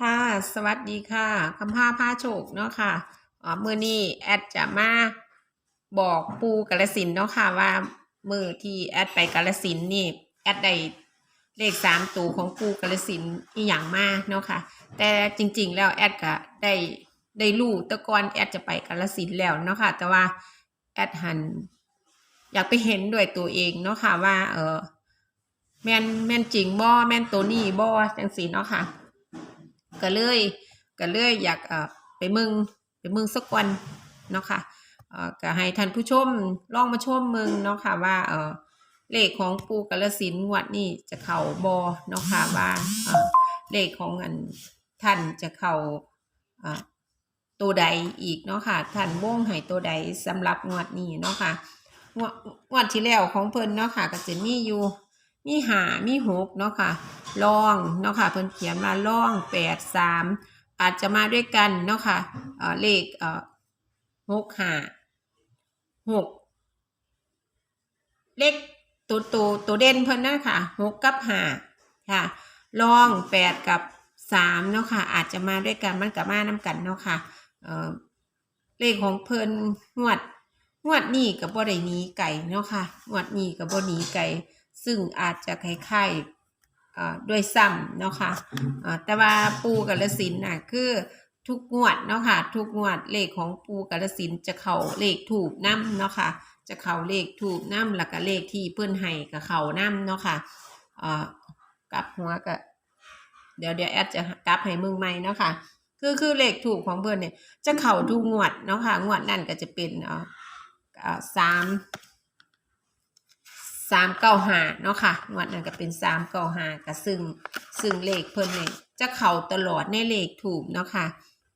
ค่ะ สวัสดีค่ะคำพาพาโชคเนาะค่ะอ่ามือนี้แอดจะมาบอกปูกาลสินเนาะค่ะว่ามือที่แอดไปกาลสินนี่แอดได้เลขสามตัวของปูกาลสินอีหยังมาเนาะค่ะ แต่จริง ๆ แล้วแอดก็ได้ได้รู้ตะกอนแอดจะไปกาลสินแล้วเนาะค่ะ แต่ว่าแอดหันอยากไปเห็นด้วยตัวเองเนาะค่ะว่า เออแม่นแม่นจริงบ่แม่นตัวนี้บ่จังสีเนาะค่ะ ก็เลยก็เลยอยากเอ่อไปเมืองไปเมืองสักวันเนาะค่ะเอ่อก็ให้ท่านผู้ชมลองมาชมเมืองเนาะค่ะว่าเอ่อเลขของปูกาลสินธุ์งวดนี้จะเข้าบอเนาะค่ะว่าเอ่อเลขของอันท่านจะเข้าเอ่อตัวใดอีกเนาะค่ะท่านวงให้ตัวใดสำหรับงวดนี้เนาะค่ะงวดงวดที่แล้วของเพิ่นเนาะค่ะก็จะมีอยู่ มีหามีหกเนาะค่ะล่องเนาะค่ะเพิ่นเขียนมาล่องแปดสามอาจจะมาด้วยกันเนาะค่ะเอ่อเลขเออหกหาหกเลขตัวตัวตัวเด่นเพิ่นนะค่ะหกกับหาค่ะล่องแปดกับสามเนาะค่ะ อาจจะมาด้วยกันมันกับมาน้กันเนาะค่ะเออเลขของเพิ่นงวดงวดนี้กับบ่ได้หนีไก่เนาะค่ะงวดนี้กับบ่หนีไก่ ซึ่งอาจจะคล้ายๆอ่ด้วยซ้ำเนาะค่ะอ่าแต่ว่าปูกาลสินน่ะคือทุกงวดเนาะค่ะทุกงวดเลขของปูกาลสินจะเข้าเลขถูกน้ำเนาะค่ะจะเข้าเลขถูกน้ำแล้วก็เลขที่เพื่อนให้กับเขาน้ำเนาะค่ะอ่ากลับหัวก็เดี๋ยวเดี๋ยวแอดจะกลับให้มึงใหม่เนาะค่ะคือคือเลขถูกของเพื่อนเนี่ยจะเข้าทุกงวดเนาะค่ะงวดนั่นก็จะเป็นอ่าอ่าสาม สามเก้าหาเนาะค่ะงวดนั้นก็เป็นสามเก้าหาก็ซึ่งซึ่งเลขเพิ่นเนี่ยจะเข้าตลอดในเลขถูกเนาะค่ะ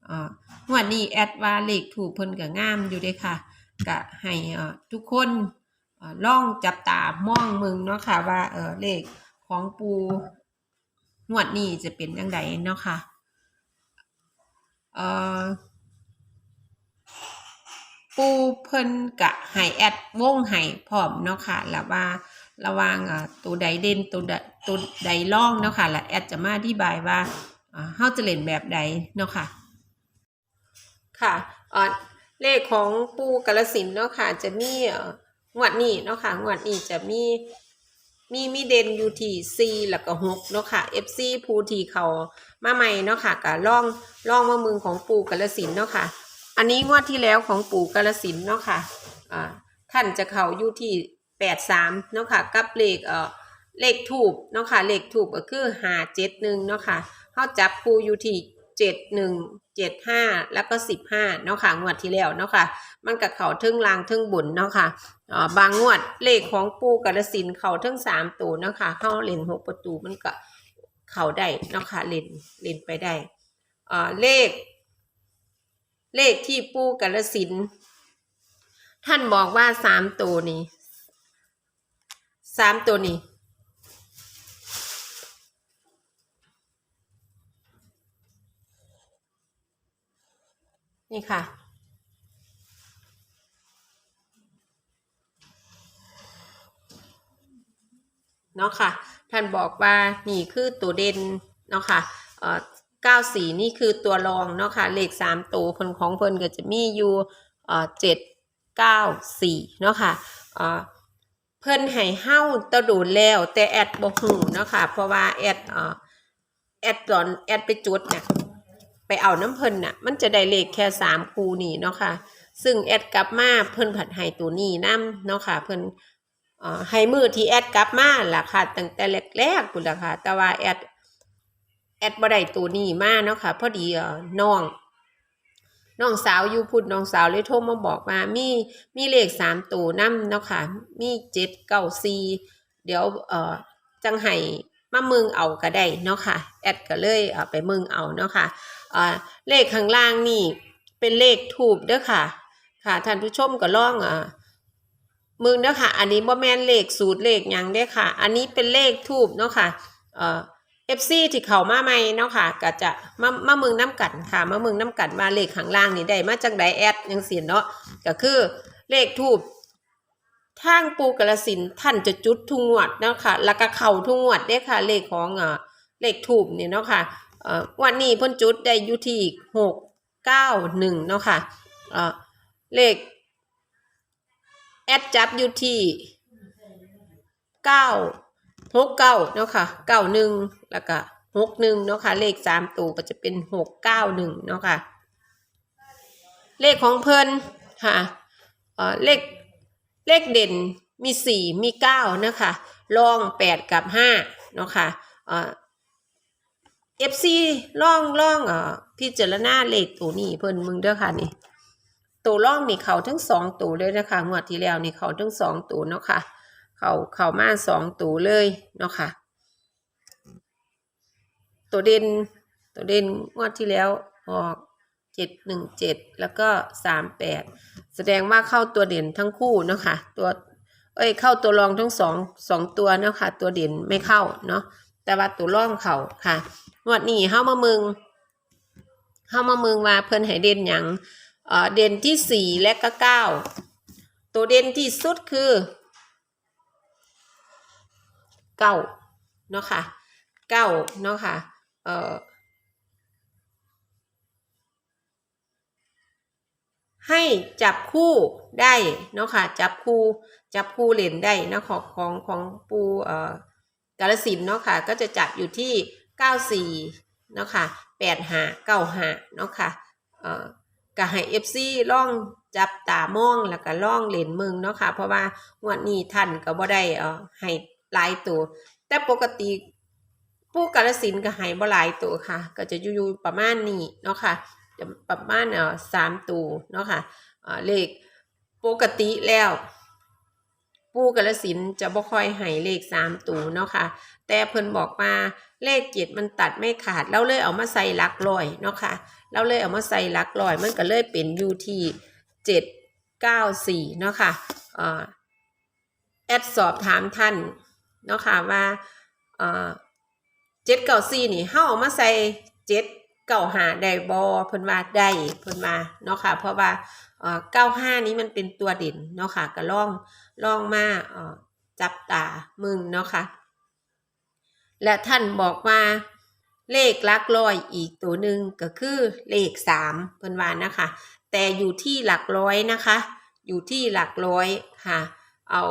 อ่างวดนี้แอดว่าเลขถูกเพิ่นก็งามอยู่เด้ค่ะก็ให้อ่อทุกคนอ่อลองจับตามองมึงเนาะค่ะว่าเออเลขของปูงวดนี้จะเป็นจังไดเนาะค่ะเอ่อปูเพิ่นกะให้แอดวงให้พร้อมเนาะค่ะแล้วว่า ระว่างตัวใดเด่นตัวใดตัวใดล่องเนาะค่ะแล้วแอดจะมาอธิบายว่าอ่าเฮาจะเล่นแบบใดเนาะค่ะ ค่ะเลขของปูกาลสินเนาะค่ะ จะมีงวดนี้เนาะค่ะงวดนี้จะมีมีมีเด่นอยู่ที่4แล้วก็6เนาะค่ะ FC ผู้ที่เขามาใหม่เนาะค่ะก็ล่องล่องมามือของปูกาลสินเนาะค่ะ อันนี้งวดที่แล้วของปู่กาลสินเนาะค่ะอ่าท่านจะเขาอยู่ที่ แปดสามเนาะค่ะกับเลขเอ่อเลขถูกเนาะค่ะเลขถูกก็คือหาเจ็ดหนึ่งเนาะค่ะเขาจับคูอยู่ที่เจ็ดหนึ่งเจ็ดห้าแล้วก็สิบห้าเนาะค่ะงวดที่แล้วเนาะค่ะ มันกับเขาทึ่งลางทึ่งบุญเนาะค่ะบางงวดเลขของปูกาลสินเขาทึ่งสามตัวเนาะค่ะเข้าเลนหกประตูมันก็เขาได้เนาะค่ะเลนเลนไปได้อ่าเลข เลขที่ปูกาลสินท่านบอกว่าสามตัวนี้ สามตัวนี้นี่ค่ะ เนาะค่ะ ท่านบอกว่านี่คือตัวเด่นเนาะค่ะเอ่อเก้าสีนี่คือตัวรองเนาะค่ะ เลขสามตัวคนของเพิ่นก็จะมีอยู่เอ่อเจ็ดเก้าสี่เนาะค่ะเอ่อ เพิ่นให้เฮ้าตะดูแล้ว แต่แอดบ่ฮู้เนาะค่ะ เพราะว่าแอดเอ่อแอดตอนแอดไปจุดเนี่ยไปเอาน้ำเพิ่นน่ะ มันจะได้เลขแค่สามคูนี่เนาะค่ะ ซึ่งแอดกลับมาเพิ่นผัดให้ตัวนี้นํเนาะค่ะ เพิ่นเอ่อให้มือที่แอดกลับมาล่ะค่ะตั้งแต่แรกๆพุ่นล่ะค่ะ แต่ว่าแอดแอดบ่ได้ตัวนี้มาเนาะค่ะ พอดีเอ่อน้อง น้องสาวอยู่พุ่นน้องสาวเลยโทรมาบอกว่ามีมีเลขสามตัวนํเนาะค่ะ มีเจ็ดเก้าสี่เดี๋ยวเอ่อจังให้มาเมืองเอาก็ได้เนาะค่ะ แอดก็เลยเอไปเมืองเอาเนาะค่ะเอ่อเลขข้างล่างนี่เป็นเลขทูบเด้อค่ะ ค่ะท่านผู้ชมก็ลองอ่ามึงเนาะค่ะ อันนี้บ่แม่นเลขสูตรเลขยังเด้อค่ะ อันนี้เป็นเลขทูบเนาะค่ะ เอ่อ FC ที่เข้ามาใหม่เนาะค่ะก็จะมามามึงน้ำกันค่ะมามึงน้ำกันมาเลขข้างล่างนี่ได้มาจากไดแอดจังซี่เนาะก็คือเลขทูบทางปูกระสินท่านจะจุดทุงวดเนาะค่ะแล้วก็เข้าทุงวดเด้ค่ะ เลขของอ่าเลขทูบนี่เนาะค่ะเอ่อวันนี้พิ่นจุดได้อยู่ที่หกเก้าหนึ่งเนาะค่ะเอ่อเลขแอดจับอยู่ที่เก้า หกเก้าเนาะค่ะเก้าหนึ่งแล้วก็หกหนึ่งเนาะค่ะเลขสามตัวก็จะเป็นหกเก้าหนึ่งเนาะค่ะ เลขของเพิ่นค่ะเออเลขเลขเด่นมีสี่มีเก้านะคะรองแปดกับห้าเนาะค่ะเอ่อเอฟซีล่องล่องเอ่อพิจารณาเลขตัวนี้เพิ่นมึงเด้อค่ะนี่ตัวล่องนี่เขาทั้งสองตัวเลยนะคะงวดที่แล้วนี่เขาทั้งสองตัวเนาะค่ะ เขาเขามาสองตัวเลยเนาะค่ะ ตัวเด่นตัวเด่นงวดที่แล้วออกเจ็ดหนึ่งเจ็ดแล้วก็สามแปดแสดงว่าเข้าตัวเด่นทั้งคู่เนาะค่ะ ตัวเอ้ยเข้าตัวรองทั้งสองสองตัวเนาะค่ะ ตัวเด่นไม่เข้าเนาะแต่ว่าตัวร่องเขาค่ะงวดนี้เฮามามึงเฮามามึงว่าเพิ่นให้เด่นหยังเเด่นที่สี่และก็เก้าตัวเด่นที่สุดคือ เก้าเนาะค่ะเก้าเนาะค่ะเอ่อให้จับคู่ได้เนาะค่ะจับคู่จับคู่เล่นได้นะของของของปูเอ่อกาลสินเนาะค่ะก็จะจับอยู่ที่เก้าสี่เนาะค่ะแปดห้าเก้าห้าเนาะค่ะเอ่อก็ให้เอฟซีล่องจับตามองแล้วก็ล่องเล่นมืองเนาะค่ะเพราะว่างวดนี้ท่านก็บ่ได้เอ่อให้ หลายตัว แต่ปกติผู้กาลสินก็ให้บ่หลายตัวค่ะ ก็จะอยู่ๆประมาณนี้เนาะค่ะจะประมาณเอ่อสามตัวเนาะค่ะเลขปกติแล้วปูกาลสินจะบ่ค่อยให้เลขสามตัวเนาะค่ะ แต่เพิ่นบอกว่าเลขเจ็ดมันตัดไม่ขาดเราเลยเอามาใส่ลักร้อยเนาะค่ะเราเลยเอามาใส่ลักร้อย มันก็เลยเป็นยูทีเจ็ดเก้าสี่เนาะค่ะเอ่อแอดสอบถามท่าน เนาะค่ะว่าเออเจ็ดเก้าสี่นี่เฮาเอามาใส่เจ็ดเก้าหาได้บ่เพิ่นว่าได้เพิ่นว่าเนาะค่ะเพราะว่าเออเก้าห้านี้มันเป็นตัวเด่นเนาะค่ะก็ลองลองมาเออจับตามึงเนาะค่ะและท่านบอกว่าเลขลักร้อยอีกตัวหนึ่งก็คือเลขสามเพิ่นว่านะคะ แต่อยู่ที่หลักร้อยนะคะ อยู่ที่หลักร้อยค่ะ เอา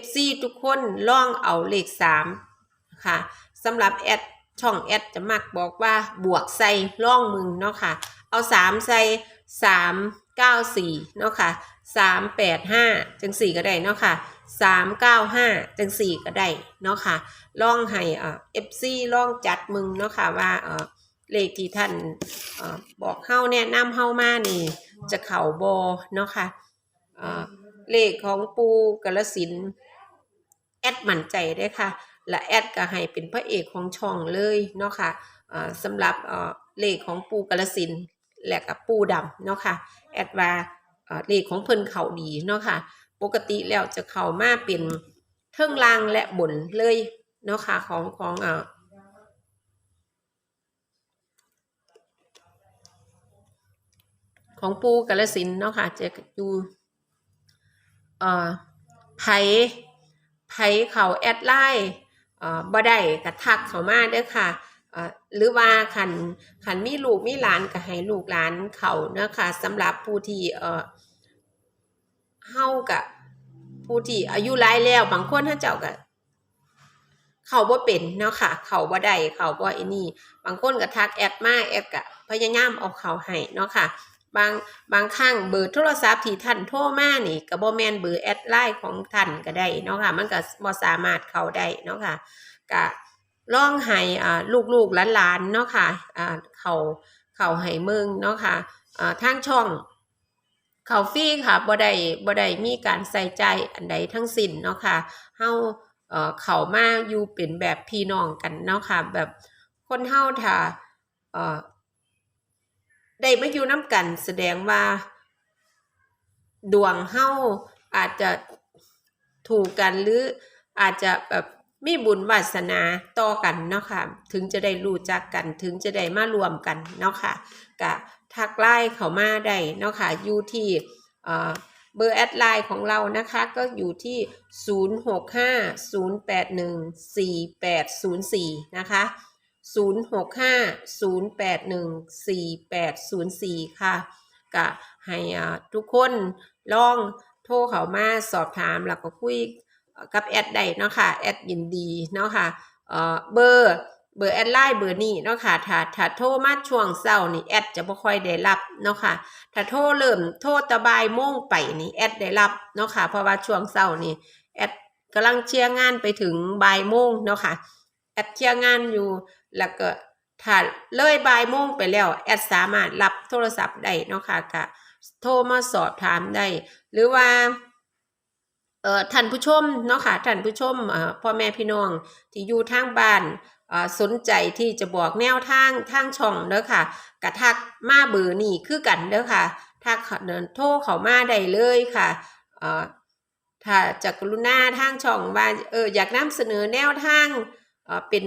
FC ทุกคนล่องเอาเลขสามค่ะสำหรับแอดช่องแอดจะมักบอกว่าบวกใส่ล่องมึงเนาะค่ะ เอาสามใส่สามเก้าสี่เนาะค่ะสามแปดห้าจังสี่ก็ได้เนาะค่ะสามเก้าห้าจังสี่ก็ได้เนาะค่ะล่องให้เอ่อฟซีล่องจัดมึงเนาะค่ะว่าเอ่อเลขที่ท่านเอ่อบอกเฮาแนะนำเฮามานี่ จะเข่าบอเนาะค่ะเอ่อ เลขของปูกาลสินแอดมั่นใจได้ค่ะ และแอดก็ให้เป็นพระเอกของช่องเลยเนาะค่ะเอ่อสำหรับเลขของปูกาลสินและกับปูดำเนาะค่ะแอดว่าเลขของเพิ่นเขาดีเนาะค่ะ ปกติแล้วจะเข้ามาเป็นเทิงล่างและบนเลยเนาะค่ะของของอ่อของปูกาลสินเนาะค่ะจะอยู่ เอ่อไผไผเขาแอดไลน์เอ่อบ่ได้กระทักเขามาเด้อค่ะเอ่อหรือว่าคันคันมีลูกมีหลานก็ให้ลูกหลานเขาเนาะค่ะสำหรับผู้ที่เอ่อเฮากับผู้ที่อายุหลายแล้ว บางคนท่านเจ้าก็เขาบ่เป็นเนาะค่ะ เขาบ่ได้เขาบ่ไอ้นี่ บางคนก็ทักแอดมาแอดก็พยายามเอาเขาให้เนาะค่ะ บางบางครั้งเบอร์โทรศัพท์ที่ท่านโทรมานี่ก็บ่แม่นเบอร์แอดไลน์ของท่านก็ได้เนาะค่ะ มันก็บ่สามารถเข้าได้เนาะค่ะก็ลองให้อ่าลูกๆหลานๆเนาะค่ะอ่าเขาเขาให้เมืองเนาะค่ะอ่าทางช่องเขาฟรีค่ะบ่ได้บ่ได้มีการใส่ใจอันใดทั้งสิ้นเนาะค่ะเฮาเอ่อเขามาอยู่เป็นแบบพี่น้องกันเนาะค่ะ แบบคนเฮาถ้าเอ่อ ได้มาอยู่นํกัน แสดงว่า ดวงเฮาอาจจะถูกกันหรืออาจจะแบบมีบุญวาสนาต่อกันเนาะค่ะ ถึงจะได้รู้จักกัน ถึงจะได้มารวมกันเนาะค่ะกะทักไลน์เข้ามาได้เนาะค่ะอยู่ที่เอ่อเบอร์แอดไลน์ของเรานะคะ ก็อยู่ที่ 0650814804 นะคะ 0650814804 ค่ะก็ให้อาทุกคนลองโทรเข้ามาสอบถามแล้วก็คุยกับแอดได้เนาะค่ะแอดยินดีเนาะค่ะเอ่อเบอร์เบอร์แอดไลน์เบอร์นี้เนาะค่ะถ้าถ้าโทรมาช่วงเช้านี่แอดจะบ่ค่อยได้รับเนาะค่ะถ้าโทรเริ่มโทรตะบายโมงไปนี่แอดได้รับเนาะค่ะเพราะว่าช่วงเช้านี่แอดกำลังเชียร์งานไปถึงบ่ายโมงเนาะค่ะแอดเชียร์งานอยู่ แล้วก็ถ้าเลยบ่ายโมงไปแล้ว แอดสามารถรับโทรศัพท์ได้เนาะค่ะก็โทรมาสอบถามได้ หรือว่าเอ่อท่านผู้ชมเนาะค่ะท่านผู้ชมเอ่อพ่อแม่พี่น้องที่อยู่ทางบ้านเอ่อสนใจที่จะบอกแนวทางทางช่องเด้อค่ะกระทักมาเบอร์นี่คือกันเด้อค่ะทักเดินโทรเขามาได้เลยค่ะเอ่อถ้าจะกรุณาทางช่องว่าเอออยากนำเสนอแนวทางเอ่อเป็น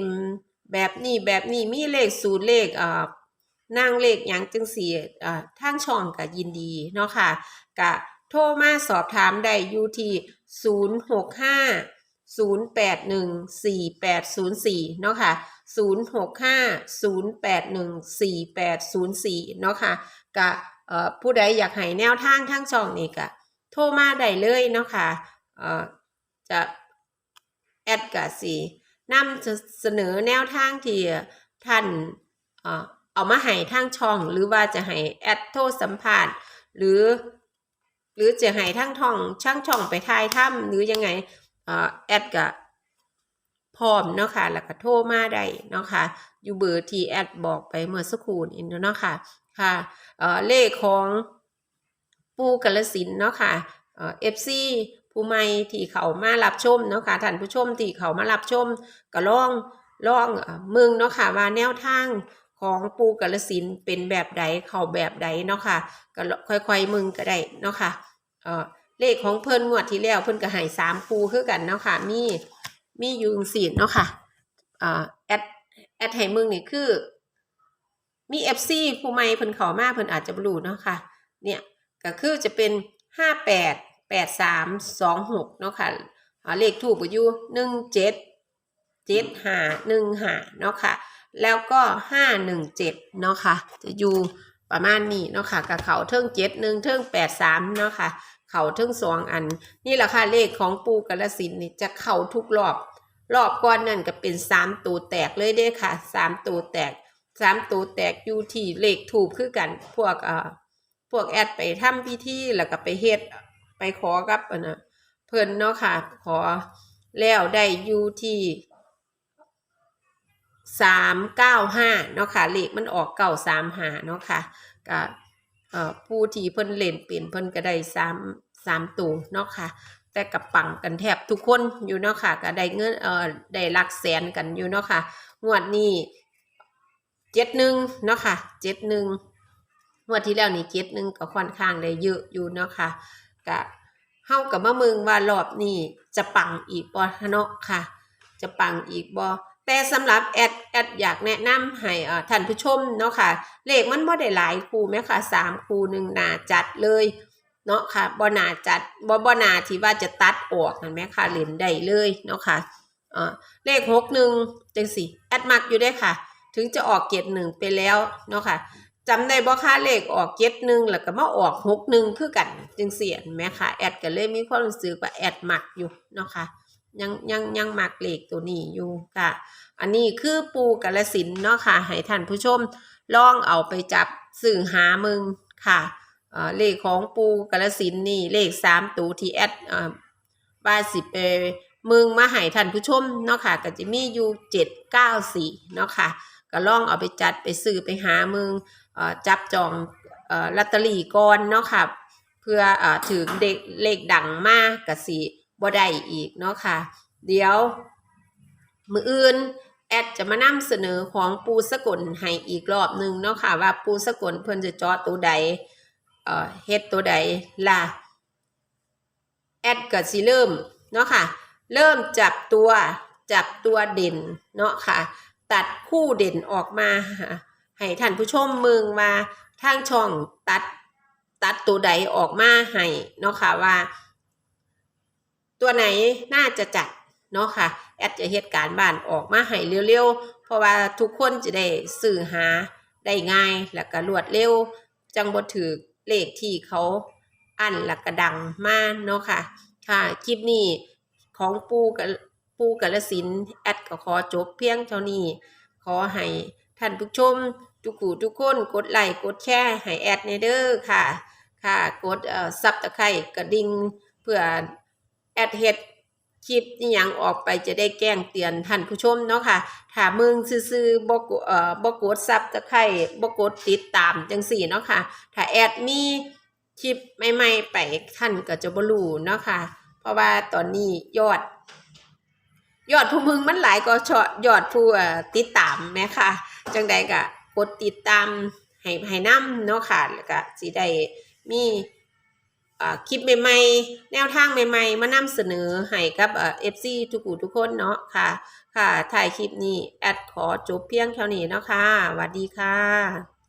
แบบนี้แบบนี้มีเลขสูตรเลขอ่อนั่งเลขยังจังสี่เอ่อทางช่องก็ยินดีเนาะค่ะก็โทรมาสอบถามได้อยู่ที่065 081 4804 เนาะค่ะ 065 081 4804เนาะค่ะก็เอ่อผู้ใดอยากให้แนวทางทางช่องนี่ก็โทรมาได้เลยเนาะค่ะเอ่อจะแอดกะสี นำเสนอแนวทางที่ท่านเอามาให้ทางช่อง หรือว่าจะให้แอดโทรสัมภาษณ์หรือ หรือจะให้ทั้งท่องช่างช่องไปทายถ้ำหรือยังไงแอดก็พร้อมเนาะค่ะแล้วก็โทรมาได้เนาะค่ะอยู่เบอร์ที่แอดบอกไปเมื่อสักครู่นี้เนาะค่ะค่ะเเลขของปูกาลสินเนาะค่ะเอ่อฟซี ผู้ใหม่ที่เขามารับชมเนาะค่ะท่านผู้ชมที่เขามารับชมก็ลองลองมึงเนาะค่ะว่าแนวทางของปูกาลสินเป็นแบบใดเขาแบบใดเนาะค่ะก็ค่อยๆมึงก็ได้เนาะค่ะเออเลขของเพิ่นงวดที่แล้วเพิ่นก็ให้สามคูคือกันเนาะค่ะมีมียูงสีเนาะค่ะเออแอดแอดให้มึงนี่คือ มี FC ผู้ใหม่เพิ่นเขามาเพิ่นอาจจะบ่รู้เนาะค่ะเนี่ยก็คือจะเป็นห้าแปด แปดสามสองหกเนาะค่ะอ่าเลขถูกก็อยู่หนึ่งเจ็ดเจ็ดห้าหนึ่งห้าเนาะค่ะ แล้วก็ห้าหนึ่งเจ็ดเนาะค่ะ จะอยู่ประมาณนี้เนาะค่ะกับเขาเทิงเจ็ดหนึ่งเทิงแปดสามเนาะค่ะ เขาเทิงสองอัน นี่แหละค่ะเลขของปูกาลสินนี่จะเข้าทุกรอบ รอบก่อนนั่นก็เป็นสามตัวแตกเลยเด้ค่ะสามตัวแตกสามตัวแตกอยู่ที่เลขถูกคือกันพวกเอ่อพวกแอดไปทำพิธีแล้วก็ไปเฮ็ด ไปขอกับอันนะเพิ่นเนาะค่ะ ขอแล้วได้อยู่ที่สามเก้าห้าเนาะค่ะเลขมันออกเก้าสามหาเนาะค่ะก็เอ่อผู้ที่เพิ่นเล่นเปลี่ยนเพิ่นก็ได้สามสามตัวเนาะค่ะ แต่กับปังกันแทบทุกคนอยู่เนาะค่ะก็ได้เงินเอ่อได้หลักแสนกันอยู่เนาะค่ะงวดนี้เจ็ดหนึ่งเนาะค่ะเจ็ดหนึ่งงวดที่แล้วนี่เจ็ดหนึ่งก็ค่อนข้างได้เยอะอยู่เนาะค่ะ ก็เฮากับมะมึงว่ารอบนี้จะปังอีกบ่เนาะค่ะ จะปังอีกบ่แต่สำหรับแอดแอดอยากแนะนำให้อ่อท่านผู้ชมเนาะค่ะ เลขมันบ่ได้หลายคู่แม้ค่ะสามคู่หนึ่งหนาจัดเลยเนาะค่ะบ่หนาจัดบ่บ่หนาที่ว่าจะตัดออกนั่นแหมค่ะเล่นได้เลยเนาะค่ะเอ่อเลขหกหนึ่งจังสิแอดมักอยู่ได้ค่ะ ถึงจะออกเกียรหนึ่งไปแล้วเนาะค่ะ จำได้บ่ค่าเลขออกเจ็ดหนึ่งแล้วก็มาออกหกหนึ่งคือกันจึงเสียนไหมค่ะแอดก็เลยมีความรู้สึกว่าแอดหมักอยู่เนาะค่ะยังยังยังหมักเลขตัวนี้อยู่ค่ะ อันนี้คือปูกาลสินเนาะค่ะให้ท่านผู้ชมลองเอาไปจับสื่อหามึงค่ะเเลขของปูกาลสินนี่เลขสามตัวที่แอดเอ่อว่าสิไปมึงมาให้ท่านผู้ชมเนาะค่ะก็จะมีอยู่เจ็ดเก้าสี่เนาะค่ะก็ลองเอาไปจัดไปซื้อไปหามึงเอ่อ จับจองลอตเตอรี่ก่อนเนาะค่ะ เพื่อเอ่อถึงเด็กเลขดังมากกะสิบ่ได้อีกเนาะค่ะ เดี๋ยว มืออื่นแอดจะมานำเสนอของปูสกลให้อีกรอบหนึ่งเนาะค่ะ ว่าปูสกลเพิ่นจะจาะตัวใดเอ่อเฮ็ดตัวใดล่ะแอดก็สิเริ่มเนาะค่ะ เริ่มจับตัวจับตัวเด่นเนาะค่ะ ตัดคู่เด่นออกมา ให้ท่านผู้ชมมึงมาทางช่องตัดตัดตัวใดออกมาให้เนาะค่ะว่า ตัวไหนน่าจะจัดเนาะค่ะแอดจะเหตุการณ์บ้านออกมาให้เร็วๆ เพราะว่าทุกคนจะได้สื่อหาได้ง่าย แล้วก็รวดเร็ว จังบ่ถือเลขที่เขาอันแล้วก็ดังมากเนาะค่ะ ค่ะ คลิปนี้ของปูกับปูกาลสินแอดก็ขอจบเพียงเท่านี้ ขอให้ท่านผู้ชม ทุกผู้ทุกคนกดไลค์กดแชร์ให้แอดในเด้อค่ะ ค่ะ กดเอ่อซับตะไคร่กระดิ่งเพื่อแอดเฮ็ดคลิปนี่ยังออกไปจะได้แจ้งเตือนท่านผู้ชมเนาะค่ะ ถ้ามึงซื่อๆบ่กเอ่อบ่กดซับตะไคร่บ่กดติดตามจังสี่เนาะค่ะ ถ้าแอดมีคลิปใหม่ๆไปท่านก็จะบ่รู้เนาะค่ะ เพราะว่าตอนนี้ยอด ยอดผู้มึงมันหลายก็ชอยอดผู้ติดตามแหมค่ะ จังใดก็ กดติดตามให้ให้นำเนาะค่ะแล้วก็สิได้มีคลิปใหม่ๆ แนวทางใหม่ๆ มานำเสนอให้กับเอฟซีทุกผู้ทุกคนเนาะค่ะ ค่ะถ่ายคลิปนี้ แอดขอจบเพียงเท่านี้เนาะค่ะสวัสดีค่ะ